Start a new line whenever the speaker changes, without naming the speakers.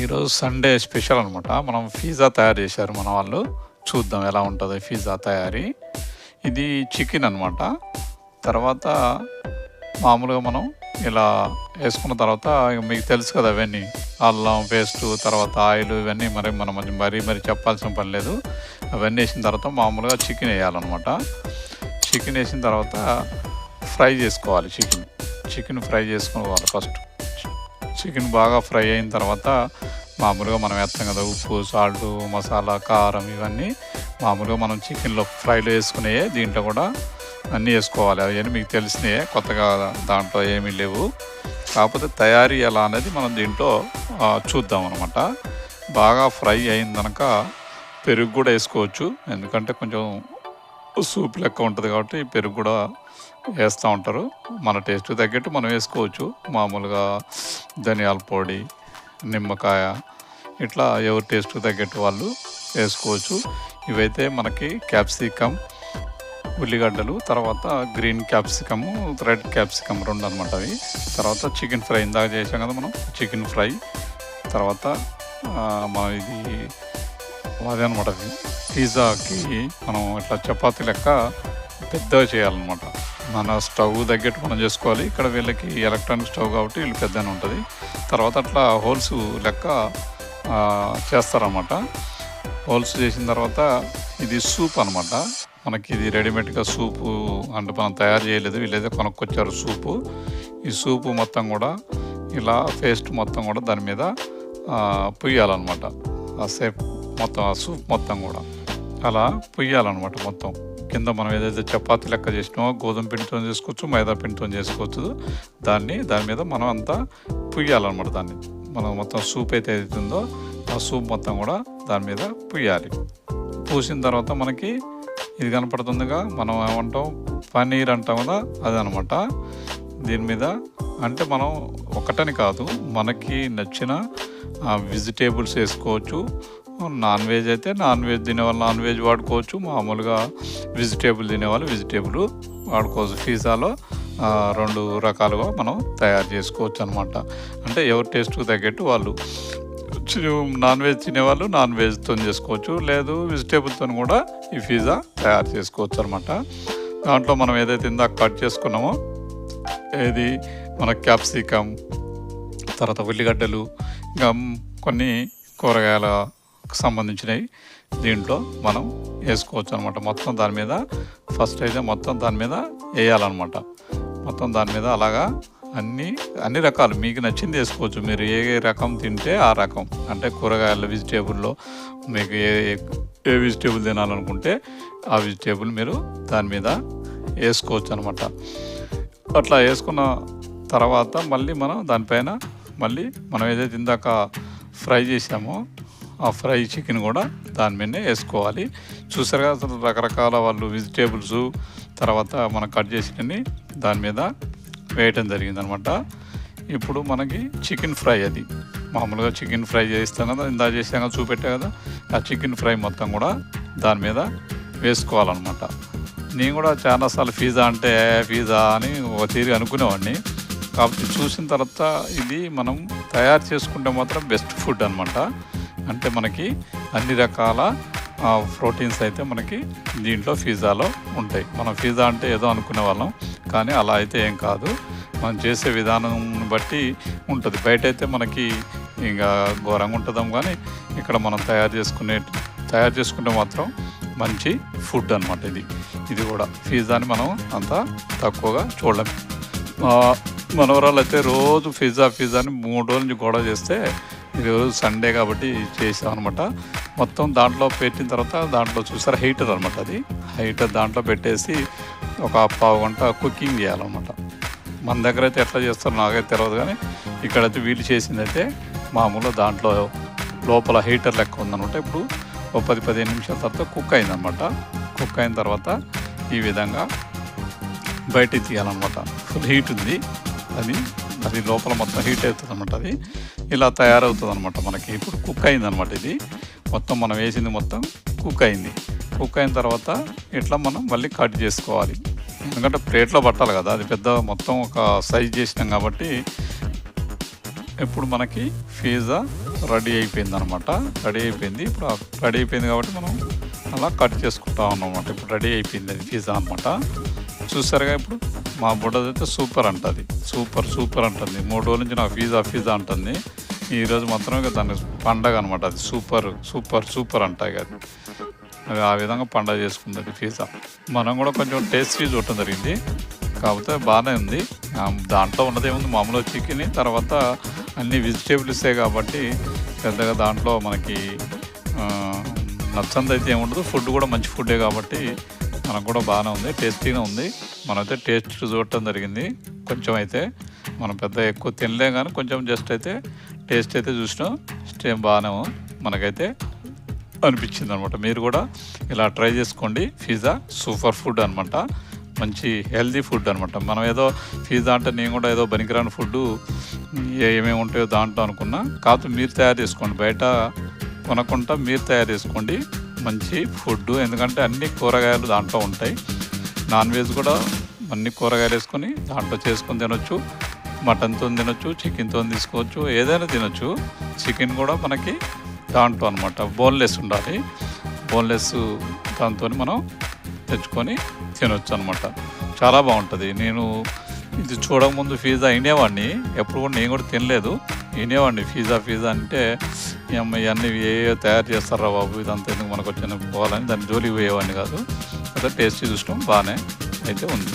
ఈరోజు Sunday special అనమాట మనం పిజ్జా తయారు చేశారు మన వాళ్ళు. చూద్దాం ఎలా ఉంటుంది పిజ్జా తయారీ. ఇది చికెన్ అనమాట తర్వాత మామూలుగా మనం ఇలా వేసుకున్న తర్వాత మీకు తెలుసు కదా అవన్నీ. అల్లం పేస్ట్ తర్వాత ఆయిల్ ఇవన్నీ మరి మనం మరీ మరి చెప్పాల్సిన పని లేదు. అవన్నీ వేసిన తర్వాత మామూలుగా చికెన్ వేయాలన్నమాట. చికెన్ వేసిన తర్వాత ఫ్రై చేసుకోవాలి చికెన్. చికెన్ ఫ్రై చేసుకోవాలి ఫస్ట్. చికెన్ బాగా ఫ్రై అయిన తర్వాత మామూలుగా మనం వేస్తాం కదా ఉప్పు సాల్ట్ మసాలా కారం ఇవన్నీ మామూలుగా మనం చికెన్లో ఫ్రైలో వేసుకునే దీంట్లో కూడా అన్నీ వేసుకోవాలి. అవన్నీ మీకు తెలిసినాయే కొత్తగా దాంట్లో ఏమీ లేవు. కాకపోతే తయారీ ఎలా అనేది మనం దీంట్లో చూద్దాం అనమాట బాగా ఫ్రై అయిందనక పెరుగు కూడా వేసుకోవచ్చు. ఎందుకంటే కొంచెం సూప్ లెక్క ఉంటుంది కాబట్టి పెరుగు కూడా వేస్తూ ఉంటారు. మన టేస్ట్ తగ్గట్టు మనం వేసుకోవచ్చు. మామూలుగా ధనియాల పొడి నిమ్మకాయ ఇట్లా ఎవరి టేస్ట్ తగ్గట్టు వాళ్ళు వేసుకోవచ్చు. ఇవైతే మనకి క్యాప్సికమ్ ఉల్లిగడ్డలు తర్వాత గ్రీన్ క్యాప్సికము రెడ్ క్యాప్సికమ్ రెండు అనమాట అవి. తర్వాత చికెన్ ఫ్రై ఇందాక చేసాం కదా మనం చికెన్ ఫ్రై. తర్వాత మనం ఇది అదే. అనమాట పిజ్జాకి మనం ఇట్లా చపాతి లెక్క పెద్దగా చేయాలన్నమాట. మన స్టవ్ తగ్గట్టు మనం చేసుకోవాలి. ఇక్కడ వీళ్ళకి ఎలక్ట్రానిక్ స్టవ్ కాబట్టి వీళ్ళు పెద్దనే ఉంటుంది. తర్వాత అట్లా హోల్స్ లెక్క చేస్తారన్నమాట. హోల్స్ చేసిన తర్వాత ఇది సూప్ అనమాట మనకి ఇది రెడీమేడ్గా సూపు అంటే మనం తయారు చేయలేదు. వీళ్ళైతే కొనుక్కొచ్చారు సూపు. ఈ సూపు మొత్తం కూడా ఇలా పేస్ట్ మొత్తం కూడా దాని మీద పుయ్యాలన్నమాట. సేపు మొత్తం ఆ సూప్ మొత్తం కూడా అలా పొయ్యాలన్నమాట మొత్తం. కింద మనం ఏదైతే చపాతీ లెక్క చేసినామో గోధుమ పిండితో చేసుకోవచ్చు మైదా పిండితో చేసుకోవచ్చు. దాన్ని దాని మీద మనం అంతా పుయ్యాలన్నమాట దాన్ని. మనం మొత్తం సూప్ అయితే ఏదైతుందో ఆ సూప్ మొత్తం కూడా దాని మీద పుయ్యాలి. పూసిన తర్వాత మనకి ఇది కనపడుతుందిగా మనం ఏమంటాం? పన్నీర్ అంటాం కదా అదనమాట దీని మీద అంటే మనం ఒకటని కాదు మనకి నచ్చిన వెజిటేబుల్స్ వేసుకోవచ్చు. నాన్ వెజ్ అయితే నాన్ వెజ్ తినేవాళ్ళు నాన్ వెజ్ వాడుకోవచ్చు. మామూలుగా వెజిటేబుల్ తినేవాళ్ళు వెజిటేబుల్ వాడుకోవచ్చు. పిజ్జాలో రెండు రకాలుగా మనం తయారు చేసుకోవచ్చు అనమాట అంటే ఎవరి టేస్ట్కి తగ్గట్టు వాళ్ళు నాన్ వెజ్ తినేవాళ్ళు నాన్ వెజ్తో చేసుకోవచ్చు. లేదు వెజిటేబుల్తో కూడా ఈ పిజ్జా తయారు చేసుకోవచ్చు అనమాట దాంట్లో మనం ఏదైతే ఇందాక కట్ చేసుకున్నామో ఏది మన క్యాప్సికమ్ తర్వాత ఉల్లిగడ్డలు ఇంకా కొన్ని కూరగాయల సంబంధించినవి దీంట్లో మనం వేసుకోవచ్చు అనమాట మొత్తం దాని మీద ఫస్ట్ అయితే మొత్తం దాని మీద వేయాలన్నమాట. మొత్తం దాని మీద అలాగా అన్ని అన్ని రకాలు మీకు నచ్చింది వేసుకోవచ్చు. మీరు ఏ ఏ రకం తింటే ఆ రకం. అంటే కూరగాయల వెజిటేబుల్లో మీకు ఏ ఏ- ఏ వెజిటేబుల్ తినాలనుకుంటే ఆ వెజిటేబుల్ మీరు దాని మీద వేసుకోవచ్చు అనమాట అట్లా వేసుకున్న తర్వాత మళ్ళీ మనం దానిపైన మళ్ళీ మనం ఏదైతే ఇందాక ఫ్రై చేసామో ఆ ఫ్రై చికెన్ కూడా దాని మీదనే వేసుకోవాలి. చూసారుగా కదా అసలు రకరకాల వాళ్ళు వెజిటేబుల్స్ తర్వాత మనం కట్ చేసినవి దాని మీద వేయటం జరిగిందనమాట. ఇప్పుడు మనకి చికెన్ ఫ్రై అది. మామూలుగా చికెన్ ఫ్రై చేస్తాం కదా ఇందా చేసాం కదా చూపెట్టా కదా. ఆ చికెన్ ఫ్రై మొత్తం కూడా దాని మీద వేసుకోవాలన్నమాట. నేను కూడా చాలాసార్లు పిజ్జా అంటే పిజ్జా అని ఒక తీరు అనుకునేవాడిని. కాబట్టి చూసిన తర్వాత ఇది మనం తయారు చేసుకుంటే మాత్రం బెస్ట్ ఫుడ్ అనమాట అంటే మనకి అన్ని రకాల ప్రోటీన్స్ అయితే మనకి దీంట్లో పిజ్జాలో ఉంటాయి. మనం పిజ్జా అంటే ఏదో అనుకునే వాళ్ళం కానీ అలా అయితే ఏం కాదు. మనం చేసే విధానం బట్టి ఉంటుంది. బయట అయితే మనకి ఇంకా ఘోరంగా ఉంటుందాం కానీ ఇక్కడ మనం తయారు చేసుకునే తయారు చేసుకుంటే మాత్రం మంచి ఫుడ్ అనమాట ఇది. ఇది కూడా పిజ్జాని మనం అంత తక్కువగా చూడలేం. మనవరాలు అయితే రోజు పిజ్జా పిజ్జా అని మూడు రోజుల నుంచి గొడవ చేస్తే ఈరోజు సండే కాబట్టి చేసాం అనమాట మొత్తం దాంట్లో పెట్టిన తర్వాత దాంట్లో చూసారా హీటర్ అనమాట అది. హీటర్ దాంట్లో పెట్టేసి ఒక పావు గంట కుకింగ్ చేయాలన్నమాట. మన దగ్గర అయితే ఎట్లా చేస్తారో నాకైతే తెలియదు కానీ ఇక్కడైతే వీళ్ళు చేసింది అయితే మామూలు దాంట్లో లోపల హీటర్ లెక్క ఉందనమాట ఇప్పుడు ఒక పది పదిహేను నిమిషాల తర్వాత కుక్ అయిందనమాట కుక్ అయిన తర్వాత ఈ విధంగా బయటికి తీయాలన్నమాట. ఫుల్ హీట్ ఉంది. అది అది లోపల మొత్తం హీట్ అవుతుంది అనమాట అది. ఇలా తయారవుతుంది అనమాట మనకి. ఇప్పుడు కుక్ అయింది అనమాట ఇది. మొత్తం మనం వేసింది మొత్తం కుక్ అయింది. కుక్ అయిన తర్వాత ఇట్లా మనం మళ్ళీ కట్ చేసుకోవాలి. ఎందుకంటే ప్లేట్లో పట్టాలి కదా. అది పెద్ద మొత్తం ఒక సైజ్ చేసినాం కాబట్టి ఇప్పుడు మనకి పిజ్జా రెడీ అయిపోయింది అనమాట రెడీ అయిపోయింది. ఇప్పుడు రెడీ అయిపోయింది కాబట్టి మనం అలా కట్ చేసుకుంటాం అన్నమాట ఇప్పుడు రెడీ అయిపోయింది అది పిజ్జా అనమాట చూసారుగా ఇప్పుడు? మా బుడ్డదైతే సూపర్ అంటుంది. సూపర్ సూపర్ అంటుంది. మూడు రోజుల నుంచి నాకు ఫీజ్ ఆ ఫీజా అంటుంది. ఈరోజు మాత్రం ఇక పండగ అనమాట అది. సూపర్ సూపర్ సూపర్ అంటాయి అది. అది ఆ విధంగా పండగ చేసుకుంది అది పిజ్జా మనం కూడా కొంచెం టేస్టీ చూడటం జరిగింది. కాకపోతే బాగానే ఉంది. దాంట్లో ఉన్నది ఏముంది? మామూలుగా చికెన్ తర్వాత అన్ని వెజిటేబుల్సే కాబట్టి పెద్దగా దాంట్లో మనకి నచ్చంది అయితే ఏముండదు. ఫుడ్ కూడా మంచి ఫుడ్డే కాబట్టి మనకు కూడా బాగానే ఉంది టేస్టీగా ఉంది. మనమైతే టేస్ట్ చూడటం జరిగింది. కొంచెం అయితే మనం పెద్ద ఎక్కువ తినలేం కానీ కొంచెం జస్ట్ అయితే టేస్ట్ అయితే చూసినాం. స్టేమ్ బాగానే మనకైతే అనిపించింది అనమాట మీరు కూడా ఇలా ట్రై చేసుకోండి. పిజ్జా సూపర్ ఫుడ్ అనమాట మంచి హెల్దీ ఫుడ్ అనమాట మనం ఏదో పిజ్జా అంటే నేను కూడా ఏదో బనికిరాని ఫుడ్ ఏమేమి ఉంటాయో దాంట్లో అనుకున్నా. కాదు మీరు తయారు చేసుకోండి. బయట కొనకుండా మీరు తయారు చేసుకోండి. మంచి ఫుడ్ ఎందుకంటే అన్ని కూరగాయలు దాంట్లో ఉంటాయి. నాన్ వెజ్ కూడా అన్ని కూరగాయలు వేసుకొని దాంట్లో చేసుకొని తినొచ్చు. మటన్తో తినొచ్చు చికెన్తో తీసుకోవచ్చు ఏదైనా తినొచ్చు. చికెన్ కూడా మనకి దాంట్లో అనమాట బోన్లెస్ ఉండాలి. బోన్లెస్ దాంతో మనం తెచ్చుకొని తినొచ్చు అనమాట చాలా బాగుంటుంది. నేను ఇది చూడకముందు పిజ్జా అయినేవాడిని ఎప్పుడు కూడా నేను కూడా తినలేదు. వినేవాడిని. ఫీజా ఫీజా అంటే ఈ ఇవన్నీ ఏ ఏ తయారు చేస్తారా బాబు? ఇదంతా ఎందుకు మనకు వచ్చిన పోవాలని దాని జోలికి పోయేవాడిని కాదు. అదే టేస్ట్ చూసినాం బాగానే అయితే ఉంది.